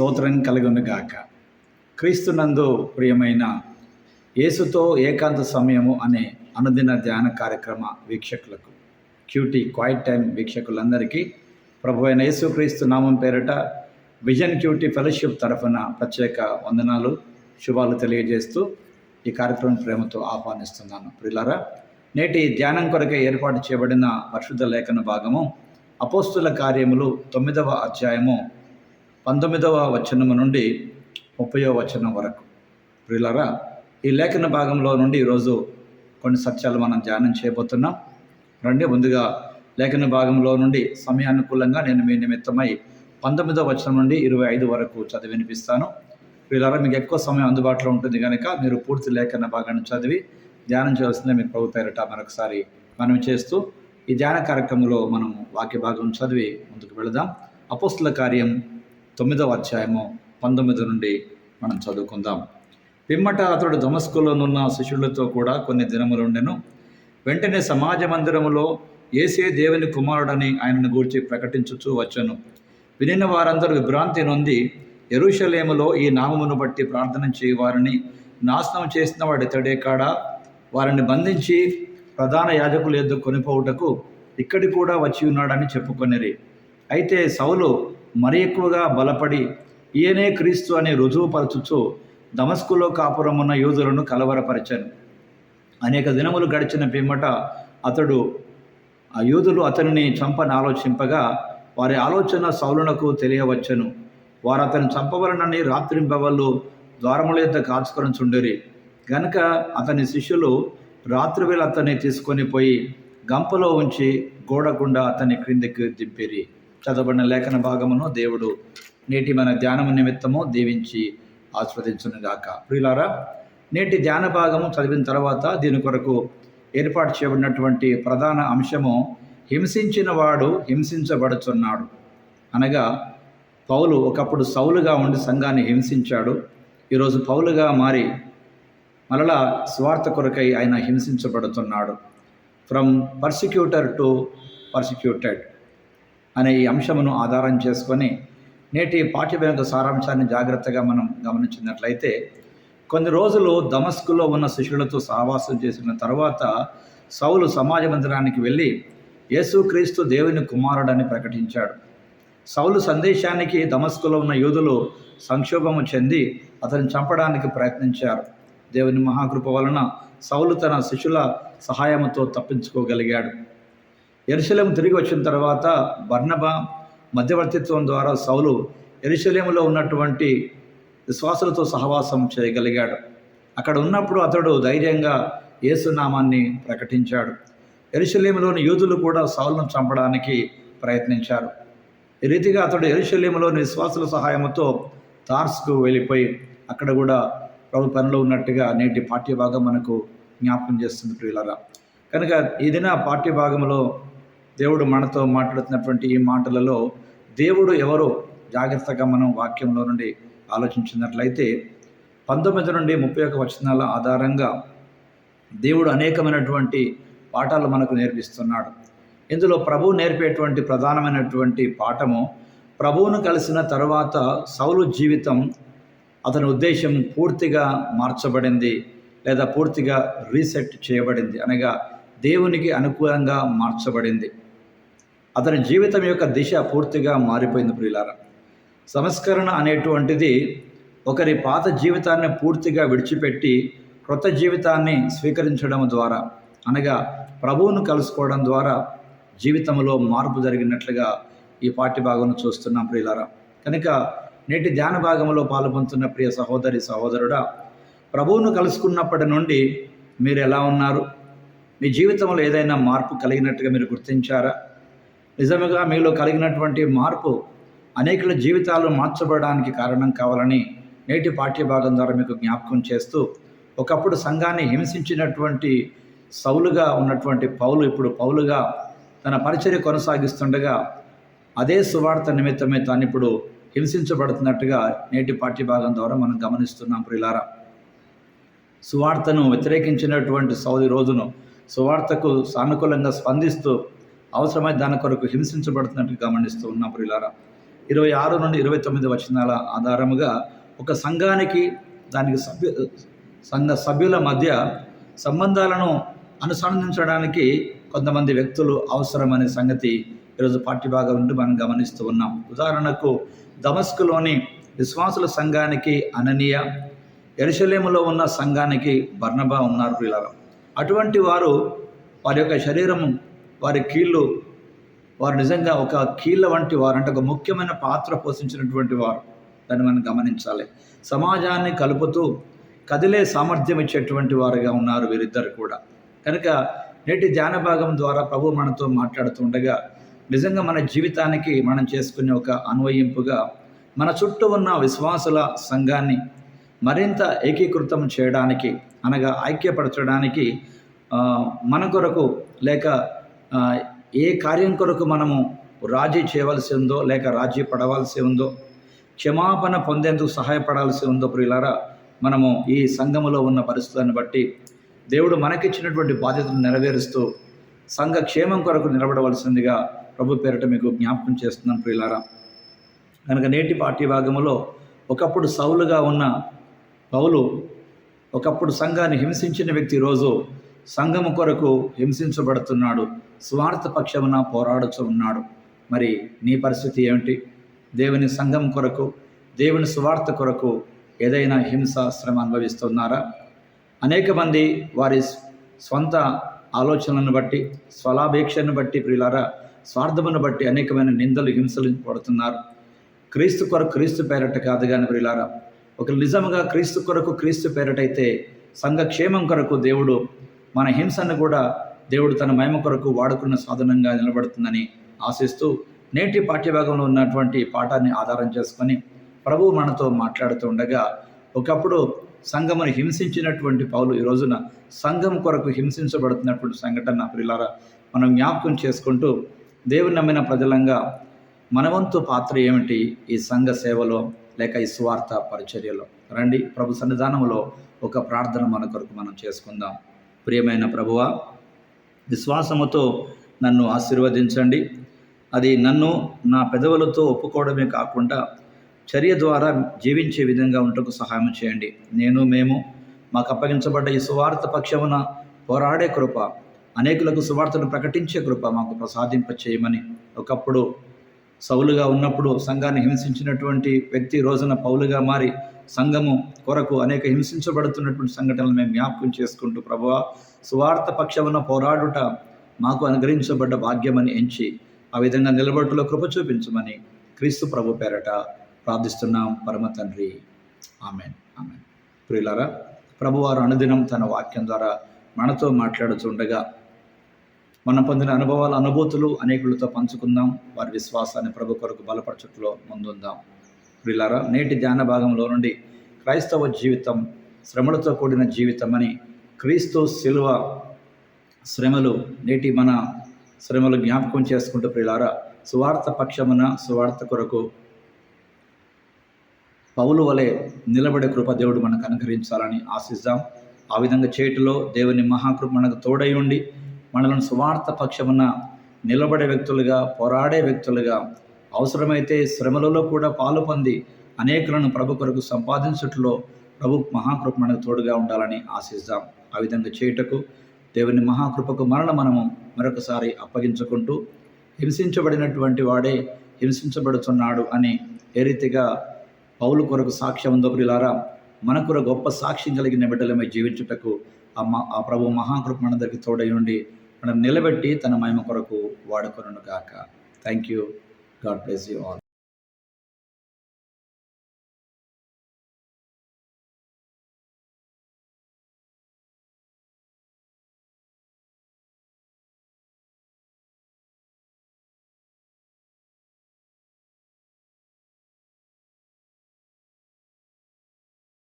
స్తోత్రం కలుగునుగాక. క్రీస్తునందు ప్రియమైన యేసుతో ఏకాంత సమయము అనే అనుదిన ధ్యాన కార్యక్రమ వీక్షకులకు క్యూటీ క్వైట్ టైం వీక్షకులందరికీ ప్రభు అయిన యేసుక్రీస్తు నామం పేరిట విజన్ క్యూటీ ఫెలోషిప్ తరఫున ప్రత్యేక వందనాలు శుభాలు తెలియజేస్తూ ఈ కార్యక్రమం ప్రేమతో ఆహ్వానిస్తున్నాను. ప్రిలారా నేటి ధ్యానం కొరకే ఏర్పాటు చేయబడిన పరిశుద్ధ లేఖన భాగము అపోస్తుల కార్యములు తొమ్మిదవ అధ్యాయము పంతొమ్మిదవ వచనము నుండి ముప్పయో వచనం వరకు. ప్రియులరా ఈ లేఖన భాగంలో నుండి ఈరోజు కొన్ని సత్యాలు మనం ధ్యానం చేయబోతున్నాం. రండి ముందుగా లేఖన భాగంలో నుండి సమయానుకూలంగా నేను మీ నిమిత్తమై పంతొమ్మిదవ వచనం నుండి ఇరవై ఐదు వరకు చదివి వినిపిస్తాను. వీళ్ళారా మీకు ఎక్కువ సమయం అందుబాటులో ఉంటుంది కనుక మీరు పూర్తి లేఖన భాగాన్ని చదివి ధ్యానం చేయాల్సిందే మీకు ప్రభు పేరట మరొకసారి మనం చేస్తూ ఈ ధ్యాన కార్యక్రమంలో మనం వాక్య భాగం చదివి ముందుకు వెళదాం. అపోస్తుల కార్యం తొమ్మిదవ అధ్యాయము పంతొమ్మిది నుండి మనం చదువుకుందాం. పిమ్మట అతడు దమస్కులోనున్న శిష్యులతో కూడా కొన్ని దినములుండెను వెంటనే సమాజ మందిరములో ఏసే దేవుని కుమారుడని ఆయనను గూర్చి ప్రకటించుచూ వచ్చను. వినిన వారందరూ విభ్రాంతి నొంది ఎరుషలేములో ఈ నామమును బట్టి ప్రార్థన చేయవారిని నాశనం చేసిన వాడు ఇతడే కాడా? వారిని బంధించి ప్రధాన యాజకులు ఎద్దు కొనిపోవుటకు ఇక్కడి కూడా వచ్చి ఉన్నాడని చెప్పుకొనిరి. అయితే సౌలు మరి ఎక్కువగా బలపడి ఈయనే క్రీస్తు అని రుజువుపరచుచు దమస్కులో కాపురమున్న యూదులను కలవరపరిచాను. అనేక దినములు గడిచిన పిమ్మట అతడు ఆ యూదులు అతనిని చంపని ఆలోచింపగా వారి ఆలోచన సౌలునకు తెలియవచ్చను. వారు అతను చంపవలనని రాత్రింబవళ్ళు ద్వారముల యొక్క కాచుకొని చుండరి. గనుక అతని శిష్యులు రాత్రివేళ అతన్ని తీసుకొని పోయి గంపలో ఉంచి గోడకుండా అతని క్రిందికి దింపిరి. చదవబడిన లేఖన భాగమును దేవుడు నేటి మన ధ్యానము నిమిత్తము దీవించి ఆస్వాదించునుగాక ప్రియులారా నేటి ధ్యాన భాగము చదివిన తర్వాత దీని కొరకు ఏర్పాటు చేయబడినటువంటి ప్రధాన అంశము హింసించిన వాడు హింసించబడుచున్నాడు. అనగా పౌలు ఒకప్పుడు సౌలుగా ఉండి సంఘాన్ని హింసించాడు. ఈరోజు పౌలుగా మారి మరలా స్వార్థ కొరకై ఆయన హింసించబడుతున్నాడు. ఫ్రమ్ పర్సిక్యూటర్ టు పర్సిక్యూటెడ్ అనే ఈ అంశమును ఆధారం చేసుకొని నేటి పాఠ్యభేద సారాంశాన్ని జాగ్రత్తగా మనం గమనించినట్లయితే కొన్ని రోజులు దమస్కులో ఉన్న శిష్యులతో సహవాసం చేసిన తర్వాత సౌలు సమాజ మందిరానికి వెళ్ళి యేసుక్రీస్తు దేవుని కుమారుడని ప్రకటించాడు. సౌలు సందేశానికి దమస్కులో ఉన్న యూదులు సంక్షోభము చెంది అతను చంపడానికి ప్రయత్నించారు. దేవుని మహాకృప వలన సౌలు తన శిష్యుల సహాయంతో తప్పించుకోగలిగాడు. ఎరుశలేం తిరిగి వచ్చిన తర్వాత బర్ణబ మధ్యవర్తిత్వం ద్వారా సౌలు ఎరుశలేములో ఉన్నటువంటి విశ్వాసులతో సహవాసం చేయగలిగాడు. అక్కడ ఉన్నప్పుడు అతడు ధైర్యంగా యేసునామాన్ని ప్రకటించాడు. ఎరుశలేములోని యూదులు కూడా సౌలను చంపడానికి ప్రయత్నించారు. ఈ రీతిగా అతడు ఎరుశల్యంలోని విశ్వాసుల సహాయంతో తార్స్కు వెళ్ళిపోయి అక్కడ కూడా ప్రభు పనిలో ఉన్నట్టుగా నేటి పాఠ్యభాగం మనకు జ్ఞాపకం చేస్తుంది ప్రియులరా. కనుక ఈ దిన పాఠ్యభాగంలో దేవుడు మనతో మాట్లాడుతున్నటువంటి ఈ మాటలలో దేవుడు ఎవరో జాగ్రత్తగా మనం వాక్యంలో నుండి ఆలోచించినట్లయితే పంతొమ్మిది నుండి ముప్పై ఒక వచనాల ఆధారంగా దేవుడు అనేకమైనటువంటి పాఠాలు మనకు నేర్పిస్తున్నాడు. ఇందులో ప్రభు నేర్పేటువంటి ప్రధానమైనటువంటి పాఠము ప్రభువును కలిసిన తర్వాత సౌలు జీవితం అతని ఉద్దేశం పూర్తిగా మార్చబడింది లేదా పూర్తిగా రీసెట్ చేయబడింది అనగా దేవునికి అనుకూలంగా మార్చబడింది. అతని జీవితం యొక్క దిశ పూర్తిగా మారిపోయింది ప్రియులారా. సంస్కరణ అనేటువంటిది ఒకరి పాత జీవితాన్ని పూర్తిగా విడిచిపెట్టి క్రొత్త జీవితాన్ని స్వీకరించడం ద్వారా అనగా ప్రభువును కలుసుకోవడం ద్వారా జీవితంలో మార్పు జరిగినట్లుగా ఈ పాఠ్య భాగంలో చూస్తున్నాం ప్రియులారా. కనుక నేటి ధ్యాన భాగంలో పాల్పొందుతున్న ప్రియ సహోదరి సహోదరుడా ప్రభువును కలుసుకున్నప్పటి నుండి మీరు ఎలా ఉన్నారు? మీ జీవితంలో ఏదైనా మార్పు కలిగినట్టుగా మీరు గుర్తించారా? నిజముగా మీలో కలిగినటువంటి మార్పు అనేకుల జీవితాలు మార్చబడడానికి కారణం కావాలని నేటి పాఠ్య భాగం ద్వారా మీకు జ్ఞాపకం చేస్తూ ఒకప్పుడు సంఘాన్ని హింసించినటువంటి సౌలుగా ఉన్నటువంటి పౌలు ఇప్పుడు పౌలుగా తన పరిచర్య కొనసాగిస్తుండగా అదే సువార్త నిమిత్తమే తాను ఇప్పుడు హింసించబడుతున్నట్టుగా నేటి పాఠ్యభాగం ద్వారా మనం గమనిస్తున్నాం ప్రిలారా. సువార్తను వ్యతిరేకించినటువంటి సౌది రోజును సువార్తకు సానుకూలంగా స్పందిస్తూ అవసరమై దాని కొరకు హింసించబడుతున్నట్టు గమనిస్తూ ఉన్నాం ప్రిలారా ఇరవై ఆరు నుండి ఇరవై తొమ్మిది వచనాల ఆధారముగా ఒక సంఘానికి దానికి సభ్యు సంఘ సభ్యుల మధ్య సంబంధాలను అనుసంధించడానికి కొంతమంది వ్యక్తులు అవసరమనే సంగతి ఈరోజు పాఠ్యభాగం నుండి మనం గమనిస్తూ ఉన్నాం. ఉదాహరణకు దమస్కులోని విశ్వాసుల సంఘానికి అననీయ ఎరుశలేములో ఉన్న సంఘానికి బర్ణబా ఉన్నారు పిల్లలు అటువంటి వారు వారి యొక్క శరీరము వారి కీళ్ళు వారు నిజంగా ఒక కీళ్ళ వంటి వారు అంటే ఒక ముఖ్యమైన పాత్ర పోషించినటువంటి వారు. దాన్ని మనం గమనించాలి. సమాజాన్ని కలుపుతూ కదిలే సామర్థ్యం ఇచ్చేటువంటి వారుగా ఉన్నారు వీరిద్దరు కూడా. కనుక నేటి ధ్యాన భాగం ద్వారా ప్రభు మనతో మాట్లాడుతుండగా నిజంగా మన జీవితానికి మనం చేసుకునే ఒక అన్వయింపుగా మన చుట్టూ ఉన్న విశ్వాసుల సంఘాన్ని మరింత ఏకీకృతం చేయడానికి అనగా ఐక్యపరచడానికి మన కొరకు లేక ఏ కార్యం కొరకు మనము రాజీ చేయవలసి ఉందో లేక రాజీ పడవలసి ఉందో క్షమాపణ పొందేందుకు సహాయపడాల్సి ఉందో ప్రియులారా మనము ఈ సంఘములో ఉన్న పరిస్థితులను బట్టి దేవుడు మనకిచ్చినటువంటి బాధ్యతను నెరవేరుస్తూ సంఘ క్షేమం కొరకు నిలబడవలసిందిగా ప్రభు పేరిట మీకు జ్ఞాపకం చేస్తున్నాను ప్రియులారా. కనుక నేటి పాఠ్య భాగంలో ఒకప్పుడు సౌలుగా ఉన్న పౌలు ఒకప్పుడు సంఘాన్ని హింసించిన వ్యక్తి రోజు సంఘము కొరకు హింసించబడుతున్నాడు. స్వార్థ పక్షమున పోరాడుతూ ఉన్నాడు. మరి నీ పరిస్థితి ఏమిటి? దేవుని సంఘం కొరకు దేవుని స్వార్థ కొరకు ఏదైనా హింస శ్రమ అనుభవిస్తున్నారా? అనేక మంది వారి స్వంత ఆలోచనలను బట్టి స్వలాభేక్షను బట్టి ప్రియులారా స్వార్థమును బట్టి అనేకమైన నిందలు హింసలు పడుతున్నారు. క్రీస్తు కొరకు క్రీస్తు పేరట కాదు కానీ ప్రియులారా ఒక నిజముగా క్రీస్తు కొరకు క్రీస్తు పేరటైతే సంఘ క్షేమం కొరకు దేవుడు మన హింసను కూడా దేవుడు తన మహిమ కొరకు వాడుకున్న సాధనంగా నిలబడుతుందని ఆశిస్తూ నేటి పాఠ్యభాగంలో ఉన్నటువంటి పాఠాన్ని ఆధారం చేసుకొని ప్రభు మనతో మాట్లాడుతూ ఉండగా ఒకప్పుడు సంఘమును హింసించినటువంటి పౌలు ఈ రోజున సంఘం కొరకు హింసించబడుతున్నటువంటి సంఘటన ప్రిలారా మనం జ్ఞాపకం చేసుకుంటూ దేవుని నమ్మిన ప్రజలంగా మనవంతు పాత్ర ఏమిటి ఈ సంఘ సేవలో లేక ఈ స్వార్థ పరిచర్యలో? రండి ప్రభు సన్నిధానంలో ఒక ప్రార్థన మన కొరకు మనం చేసుకుందాం. ప్రియమైన ప్రభువ విశ్వాసముతో నన్ను ఆశీర్వదించండి. అది నన్ను నా పెదవులతో ఒప్పుకోవడమే కాకుండా చర్య ద్వారా జీవించే విధంగా ఉంటకు సహాయం చేయండి. నేను మేము మాకు అప్పగించబడ్డ ఈ సువార్త పక్షమున పోరాడే కృప అనేకులకు సువార్తను ప్రకటించే కృప మాకు ప్రసాదింప చేయమని ఒకప్పుడు సౌలుగా ఉన్నప్పుడు సంఘాన్ని హింసించినటువంటి వ్యక్తి రోజున పౌలుగా మారి సంఘము కొరకు అనేక హింసించబడుతున్నటువంటి సంఘటనలు మేము జ్ఞాపకం చేసుకుంటూ ప్రభువ సువార్త పక్షమున పోరాడుట మాకు అనుగ్రహించబడ్డ భాగ్యమని ఎంచి ఆ విధంగా నిలబడుటలో కృప చూపించమని క్రీస్తు ప్రభు పేరట ప్రార్థిస్తున్నాం. పరమ తండ్రి. ఆమెన్. ఆమెన్. ప్రియులారా ప్రభువారు అనుదినం తన వాక్యం ద్వారా మనతో మాట్లాడుతుండగా మనం పొందిన అనుభవాల అనుభూతులు అనేకులతో పంచుకుందాం. వారి విశ్వాసాన్ని ప్రభు కొరకు బలపరచుట్లో ముందుందాం. ప్రిలారా నేటి ధ్యాన భాగంలో నుండి క్రైస్తవ జీవితం శ్రమలతో కూడిన జీవితం అని క్రీస్తు శిలువ శ్రమలు నేటి మన శ్రమలు జ్ఞాపకం చేసుకుంటూ ప్రిలారా సువార్త పక్షమున సువార్త కొరకు పౌలు వలె నిలబడే కృప దేవుడు మనకు అనుగ్రహించాలని ఆశిద్దాం. ఆ విధంగా చేయటలో దేవుని మహాకృప మనకు తోడై ఉండి మనలను సువార్త పక్షమున నిలబడే వ్యక్తులుగా పోరాడే వ్యక్తులుగా అవసరమైతే శ్రమలలో కూడా పాలు పొంది అనేకులను ప్రభు కొరకు సంపాదించుట్లో ప్రభు మహాకృప మనకు తోడుగా ఉండాలని ఆశిద్దాం ఆ విధంగా చేయుటకు దేవుని మహాకృపకు మరణ మనము మరొకసారి అప్పగించుకుంటూ హింసించబడినటువంటి వాడే హింసించబడుతున్నాడు అని ఏ రీతిగా పౌలు కొరకు సాక్ష్యం ఉందో మన కొరకు గొప్ప సాక్ష్యం కలిగిన బిడ్డలమై జీవించుటకు ఆ మా ఆ ప్రభు మహాకృప మనందరికి తోడై ఉండి మనం నిలబెట్టి తన మహిమ కొరకు వాడుకొనుగాక. Thank you God bless you all.